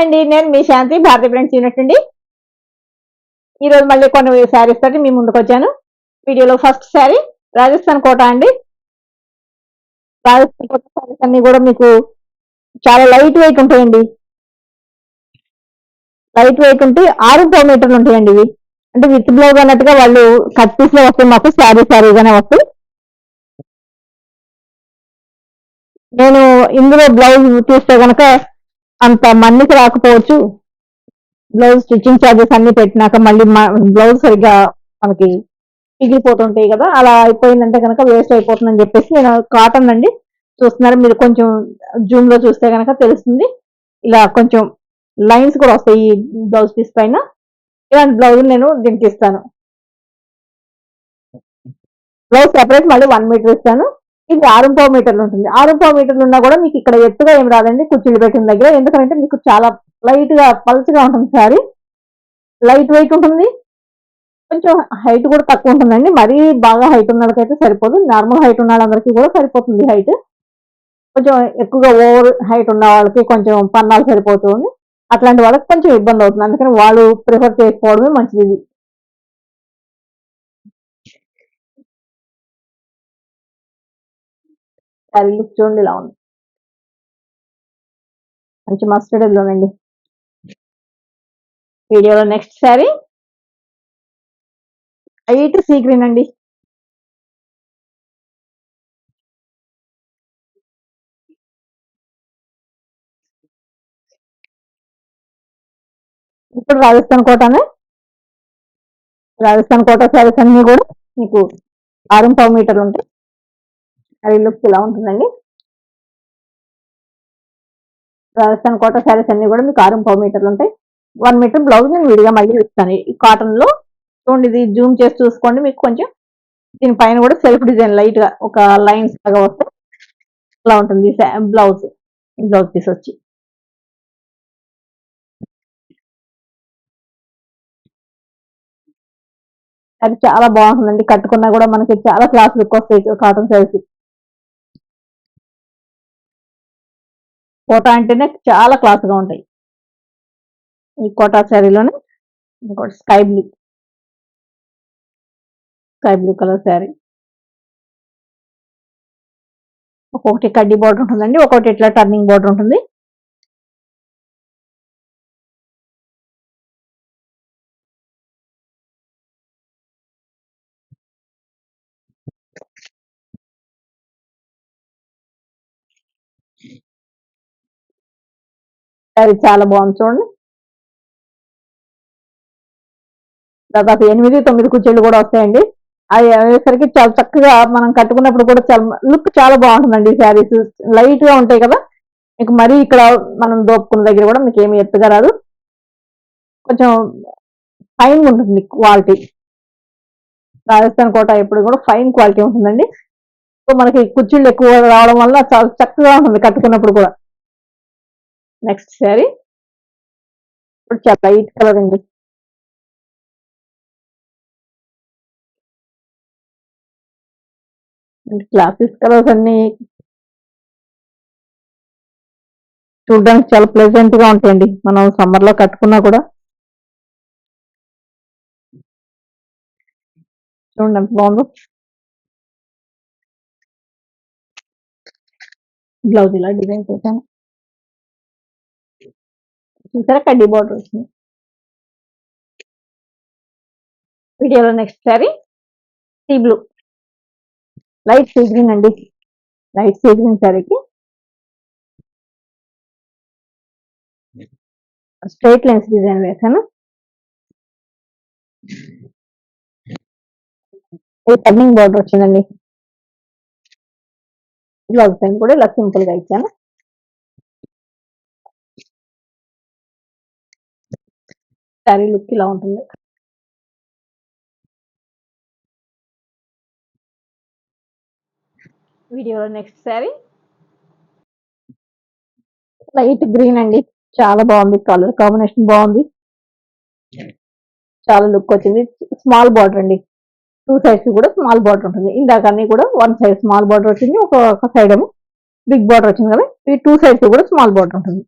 Hi అండి నేను మీ శాంతి భారతి ఫ్రెండ్స్ యూనిట్ అండి ఈరోజు మళ్ళీ కొన్ని శారీస్ తోటి మీ ముందుకు వచ్చాను. వీడియోలో ఫస్ట్ శారీ రాజస్థాన్ కోట అండి. రాజస్థాన్ కోట శారీస్ అన్ని కూడా మీకు చాలా లైట్ వెయిట్ ఉంటాయండి. లైట్ వెయిట్ ఉంటే ఆరు కిలోమీటర్లు ఉంటాయండి ఇవి. అంటే విత్ బ్లౌజ్ అన్నట్టుగా వాళ్ళు కట్ పీస్లో వస్తాయి మాకు శారీ శారీగానే వస్తాయి. నేను ఇందులో బ్లౌజ్ తీస్తే కనుక అంత మందికి రాకపోవచ్చు. బ్లౌజ్ స్టిచ్చింగ్ ఛార్జెస్ అన్ని పెట్టినాక మళ్ళీ బ్లౌజ్ సరిగ్గా మనకి పిగిలిపోతుంటాయి కదా అలా అయిపోయిందంటే కనుక వేస్ట్ అయిపోతుందని చెప్పేసి నేను కాటన్ అండి చూస్తున్నారు. మీరు కొంచెం జూమ్లో చూస్తే కనుక తెలుస్తుంది. ఇలా కొంచెం లైన్స్ కూడా వస్తాయి ఈ బ్లౌజ్ పీస్ పైన. ఇలాంటి బ్లౌజ్ నేను దీనికి ఇస్తాను. బ్లౌజ్ సెపరేట్ మళ్ళీ వన్ మీటర్ ఇస్తాను. ఇది ఆరు పావు మీటర్లు ఉంటుంది. ఆరు పావు మీటర్లు ఉన్నా కూడా మీకు ఇక్కడ ఎత్తుగా ఏం రాదండి. కుర్చీలు పెట్టిన దగ్గర. ఎందుకంటే మీకు చాలా లైట్గా పల్చగా ఉంటుంది సారీ. లైట్ వెయిట్ ఉంటుంది. కొంచెం హైట్ కూడా తక్కువ ఉంటుందండి. మరీ బాగా హైట్ ఉన్న వాళ్ళకైతే సరిపోదు. నార్మల్ హైట్ ఉన్న వాళ్ళందరికీ కూడా సరిపోతుంది హైట్ కొంచెం ఎక్కువగా ఓవర్ హైట్ ఉన్న వాళ్ళకి కొంచెం పన్నాలు సరిపోతుంది అట్లాంటి వాళ్ళకి కొంచెం ఇబ్బంది అవుతుంది. అందుకని వాళ్ళు ప్రిఫర్ చేసుకోవడమే మంచిది. శారీ లుక్ చూడండి ఇలా ఉంది. మంచి మస్టర్డ్ ఎల్లోనండి వీడియోలో next sari. Eight sea green అండి. ఇప్పుడు రాజస్థాన్ కోటనే. రాజస్థాన్ కోట శారీస్ అన్ని కూడా మీకు ఆరు పావు మీటర్లు ఉంటాయి. అది లుక్ ఇలా ఉంటుందండి? రాజస్థాన్ కోట శారీస్ అన్ని కూడా మీకు ఆరు పావు మీటర్లు ఉంటాయి. వన్ మీటర్ బ్లౌజ్ నేను విడిగా మళ్ళీ ఇస్తాను. ఈ కాటన్లో చూడండి ఇది జూమ్ చేసి చూసుకోండి మీకు కొంచెం. దీని పైన కూడా సెల్ఫ్ డిజైన్ లైట్గా ఒక లైన్స్ లాగా వస్తే ఇలా ఉంటుంది బ్లౌజ్. బ్లౌజ్ పీస్ వచ్చి. అది చాలా బాగుంటుందండి. కట్టుకున్నా కూడా మనకి చాలా క్లాస్ లుక్ వస్తాయి కాటన్ శారీస్ కోటా అంటేనే చాలా క్లాత్గా ఉంటాయి. ఈ కోటా శారీలోనే ఇంకోటి sky blue sky blue colour sari ఒక్కొక్కటి కడ్డీ బార్డర్ ఉంటుందండి ఒక్కొక్కటి ఇట్లా టర్నింగ్ బార్డర్ ఉంటుంది. అది చాలా బాగుంది చూడండి. దాదాపు ఎనిమిది తొమ్మిది కుర్చీలు కూడా వస్తాయండి. అవి అయ్యేసరికి చాలా చక్కగా మనం కట్టుకున్నప్పుడు కూడా చాలా లుక్ చాలా బాగుంటుందండి శారీస్. లైట్గా ఉంటాయి కదా. మీకు మరీ ఇక్కడ మనం దోపుకున్న దగ్గర కూడా మీకు ఏమి ఎత్తుగా రాదు. కొంచెం ఫైన్ ఉంటుంది క్వాలిటీ. రాజస్థాన్ కోట ఎప్పుడు కూడా ఫైన్ క్వాలిటీ ఉంటుందండి. సో మనకి కుర్చీలు ఎక్కువ రావడం వల్ల చాలా చక్కగా ఉంటుంది కట్టుకున్నప్పుడు కూడా. నెక్స్ట్ శారీ ఇప్పుడు చాలా లైట్ కలర్ అండి క్లాసెస్ కలర్స్ అన్ని. చూడడానికి చాలా ప్లెజెంట్గా ఉంటాయండి. మనం సమ్మర్లో కట్టుకున్నా కూడా. చూడండి ఎంత బాగుందో. బ్లౌజ్ ఇలా డిజైన్ చేశాను. చూసారా? కడ్డీ బార్డర్ వచ్చింది. వీడియోలో next sari sea blue. Light sea green అండి. లైట్ సీ గ్రీన్ శారీకి స్ట్రైట్ లైన్స్ డిజైన్ వేసాను ఇది టర్నింగ్ బార్డర్ వచ్చిందండి. బ్లౌజ్ పైన కూడా ఇలా సింపుల్గా ఇచ్చాను. శారీ లుక్ ఇలా ఉంటుంది. వీడియోలో నెక్స్ట్ శారీ. లైట్ గ్రీన్ అండి. చాలా బాగుంది. కలర్ కాంబినేషన్ బాగుంది. చాలా లుక్ వచ్చింది. స్మాల్ బార్డర్ అండి. టూ సైడ్స్ కూడా స్మాల్ బార్డర్ ఉంటుంది. ఇందాక అన్ని కూడా వన్ సైడ్ స్మాల్ బార్డర్ వచ్చింది. ఒక ఒక సైడ్ ఏమో బిగ్ బార్డర్ వచ్చింది కదా. ఈ టూ సైడ్స్ కూడా స్మాల్ బార్డర్ ఉంటుంది.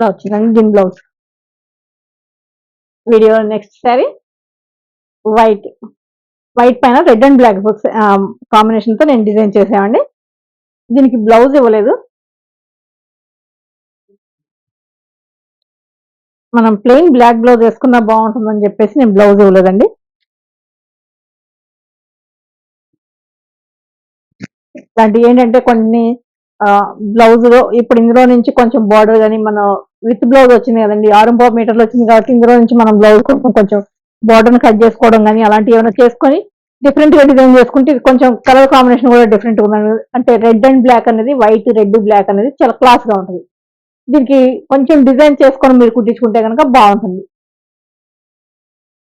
ఇలా వచ్చిందండి దీని blouse video next sari white white పైన రెడ్ అండ్ బ్లాక్ బుక్స్ కాంబినేషన్తో నేను డిజైన్ చేసామండి దీనికి బ్లౌజ్ ఇవ్వలేదు. మనం ప్లెయిన్ బ్లాక్ బ్లౌజ్ వేసుకున్నా బాగుంటుందని చెప్పేసి నేను బ్లౌజ్ ఇవ్వలేదండి. ఇలాంటివి ఏంటంటే కొన్ని బ్లౌజ్ ఇప్పుడు ఇందులో నుంచి కొంచెం బార్డర్ కానీ మనం విత్ బ్లౌజ్ వచ్చింది కదండి ఆరు పావు మీటర్లు వచ్చింది కాబట్టి ఇందులో నుంచి మనం బ్లౌజ్ కొంచెం కొంచెం బార్డర్ని కట్ చేసుకోవడం కానీ అలాంటివి ఏమైనా చేసుకొని డిఫరెంట్గా డిజైన్ చేసుకుంటే కొంచెం కలర్ కాంబినేషన్ కూడా డిఫరెంట్గా ఉంది అంటే రెడ్ అండ్ బ్లాక్ అనేది వైట్ రెడ్ బ్లాక్ అనేది చాలా క్లాస్గా ఉంటుంది. దీనికి కొంచెం డిజైన్ చేసుకొని మీరు కుట్టించుకుంటే కనుక బాగుంటుంది.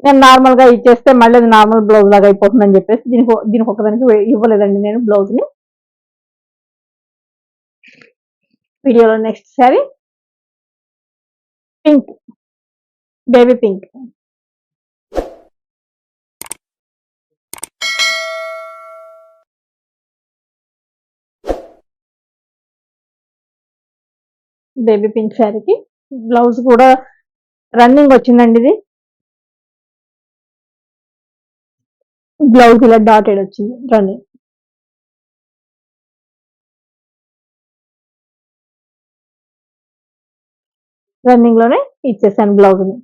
నేను నార్మల్గా ఇచ్చేస్తే మళ్ళీ అది నార్మల్ బ్లౌజ్ లాగా అయిపోతుందని చెప్పేసి దీనికి దీనికి ఒకదానికి ఇవ్వలేదండి నేను బ్లౌజ్ని వీడియోలో next sari pink baby pink baby pink శారీకి. బ్లౌజ్ కూడా రన్నింగ్ వచ్చిందండి ఇది. బ్లౌజ్ ఇలా డాటెడ్ వచ్చింది రన్నింగ్ రన్నింగ్లోనే ఇచ్చేసాను బ్లౌజ్ని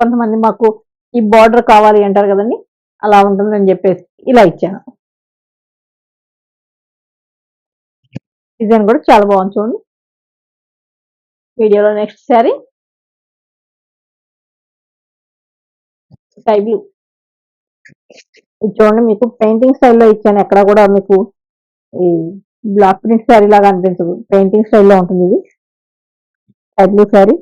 కొంతమంది మాకు ఈ బార్డర్ కావాలి అంటారు కదండి అలా ఉంటుందని చెప్పేసి ఇలా ఇచ్చాను. డిజైన్ కూడా చాలా బాగుంది చూడండి. వీడియోలో నెక్స్ట్ శారీ. Sky blue. ఇది చూడండి మీకు పెయింటింగ్ స్టైల్లో ఇచ్చాను. ఎక్కడ కూడా మీకు ఈ బ్లాక్ ప్రింట్ శారీ లాగా అనిపించదు. పెయింటింగ్ స్టైల్లో ఉంటుంది ఇది. స్కై బ్లూ శారీ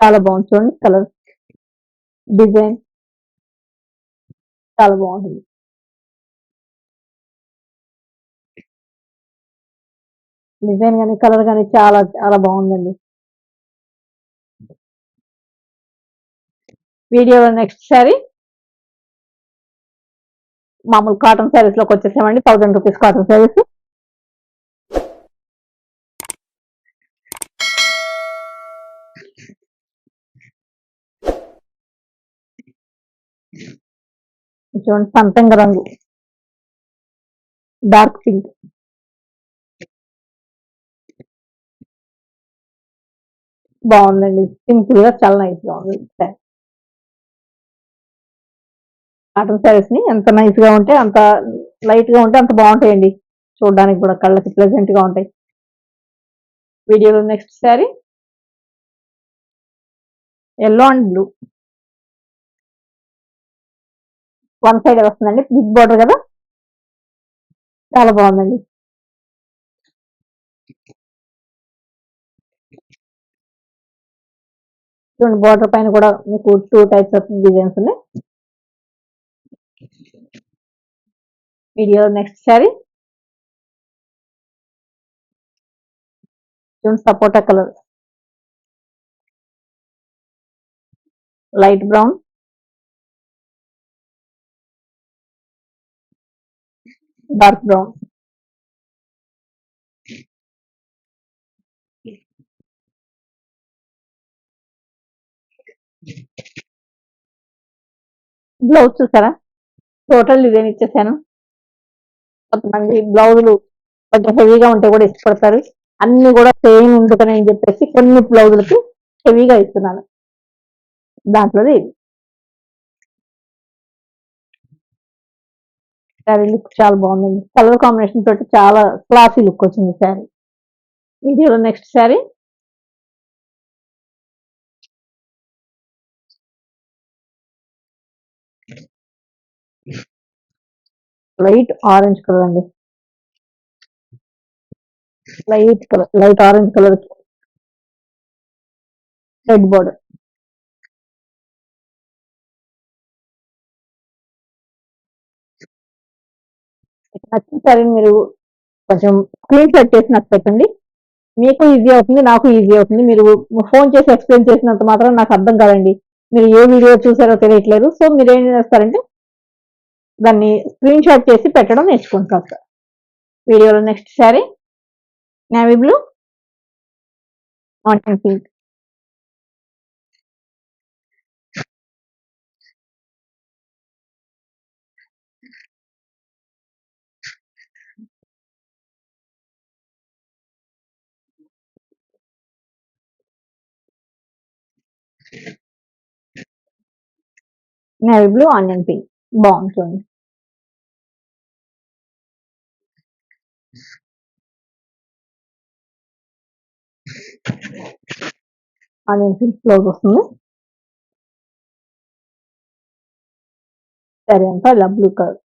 చాలా బాగుంది చూడండి కలర్ డిజైన్ చాలా బాగుంటుంది. డిజైన్ కానీ కలర్ కానీ చాలా చాలా బాగుందండి. వీడియోలో నెక్స్ట్ శారీ మామూలు కాటన్ శారీస్లోకి వచ్చేసామండి థౌసండ్ రూపీస్ కాటన్ శారీస్. చూడండి సంతంగ రంగు. Dark pink. బాగుందండి. సింపుల్గా చాలా నైస్గా ఉంది. కాటన్ శారీస్ని ఎంత నైస్గా ఉంటే అంత లైట్గా ఉంటే అంత బాగుంటాయండి. చూడడానికి కూడా కళ్ళకి ప్లెజెంట్గా ఉంటాయి. వీడియోలో next sari yellow and blue one side వస్తుందండి. బిగ్ బోర్డర్ కదా? చాలా బాగుందండి. చూడండి బోర్డర్ పైన కూడా మీకు టూ టైప్స్ ఆఫ్ డిజైన్స్ ఉన్నాయి. వీడియో నెక్స్ట్ శారీ చూడండి sapota colour. Light brown. Dark brown. Blouse చూసారా? టోటల్ డిజైన్ ఇచ్చేసాను. కొంతమంది బ్లౌజులు కొంచెం హెవీగా ఉంటే కూడా ఇష్టపడతారు. అన్ని కూడా సేమ్ ఉంటుందని అని చెప్పేసి కొన్ని బ్లౌజులకి హెవీగా ఇస్తున్నాను. దాంట్లోది ఇది. శారీ లుక్ చాలా బాగుందండి. కలర్ కాంబినేషన్ తోటి చాలా క్లాసీ లుక్ వచ్చింది శారీ వీడియోలో next sari light orange colour అండి. Light colour light orange colour red border. నచ్చిన సరే మీరు కొంచెం స్క్రీన్ షాట్ చేసి నాకు పెట్టండి. మీకు ఈజీ అవుతుంది నాకు ఈజీ అవుతుంది. మీరు ఫోన్ చేసి ఎక్స్ప్లెయిన్ చేసినంత మాత్రం నాకు అర్థం కాదండి. మీరు ఏ వీడియో చూసారో తెలియట్లేదు. సో మీరు ఏం చేస్తారంటే దాన్ని స్క్రీన్ షాట్ చేసి పెట్టడం నేర్చుకుంటారు సార్. వీడియోలో next sari navy blue onion pink navy blue onion pink బాగుంది ఆనియన్ పింక్ బ్లౌజ్ వస్తుంది. సరే అంతా ఇలా బ్లూ కలర్.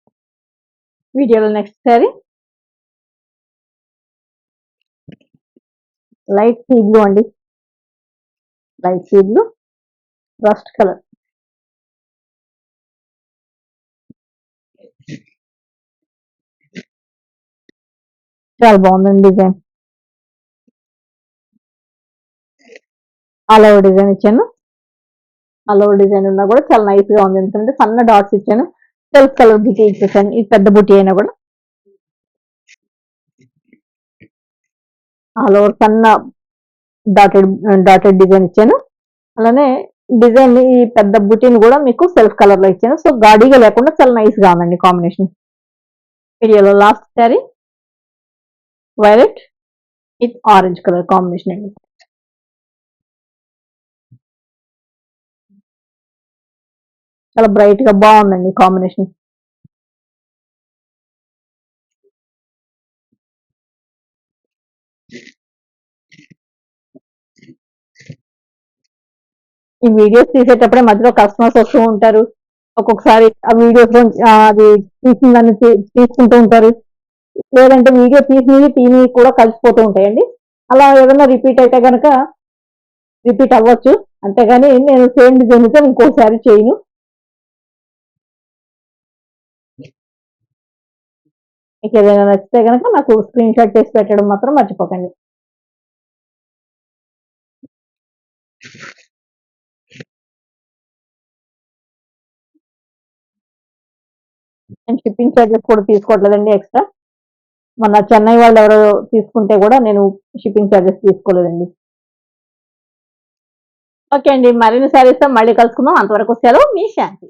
వీడియోలో next sari light sea blue అండి. Light sea blue rust colour. చాలా బాగుందండి డిజైన్. ఆల్ డిజైన్ ఇచ్చాను. ఆల్ డిజైన్ ఉన్నా కూడా చాలా నైస్గా ఉంది. ఎందుకంటే సన్న డాట్స్ ఇచ్చాను. సెల్ఫ్ కలర్ బుటీ ఇచ్చేసాను. ఇది పెద్ద బుటీ అయినా కూడా. ఆల్ ఓవర్ సన్న డాటెడ్ డాటెడ్ డిజైన్ ఇచ్చాను. అలానే డిజైన్ ఈ పెద్ద బుటీని కూడా మీకు సెల్ఫ్ కలర్లో ఇచ్చాను. సో గాడీగా లేకుండా చాలా నైస్గా ఉందండి కాంబినేషన్ వీడియోలో last sari violet with orange colour combination అండి. చాలా బ్రైట్గా బాగుందండి కాంబినేషన్ ఈ వీడియోస్ తీసేటప్పుడే మధ్యలో కస్టమర్స్ వస్తూ ఉంటారు. ఒక్కొక్కసారి ఆ వీడియోస్ అది తీసిందని తీసుకుంటూ ఉంటారు. లేదంటే వీడియో తీసినవి తీని కూడా కలిసిపోతూ ఉంటాయండి. అలా ఏదైనా రిపీట్ అయితే కనుక రిపీట్ అవ్వచ్చు. అంతేగాని నేను సేమ్ డిజైన్తో ఇంకోసారి చేయను. మీకు ఏదైనా నచ్చితే కనుక నాకు స్క్రీన్ షాట్ చేసి పెట్టడం మాత్రం మర్చిపోకండి. నేను షిప్పింగ్ చార్జెస్ కూడా తీసుకోవట్లేదండి ఎక్స్ట్రా. మొన్న చెన్నై వాళ్ళు ఎవరో తీసుకుంటే కూడా నేను షిప్పింగ్ చార్జెస్ తీసుకోలేదండి. ఓకే అండి మరిన్ని సారీస్ మళ్ళీ కలుసుకుందాం. అంతవరకు సెలవు మీ శాంతి.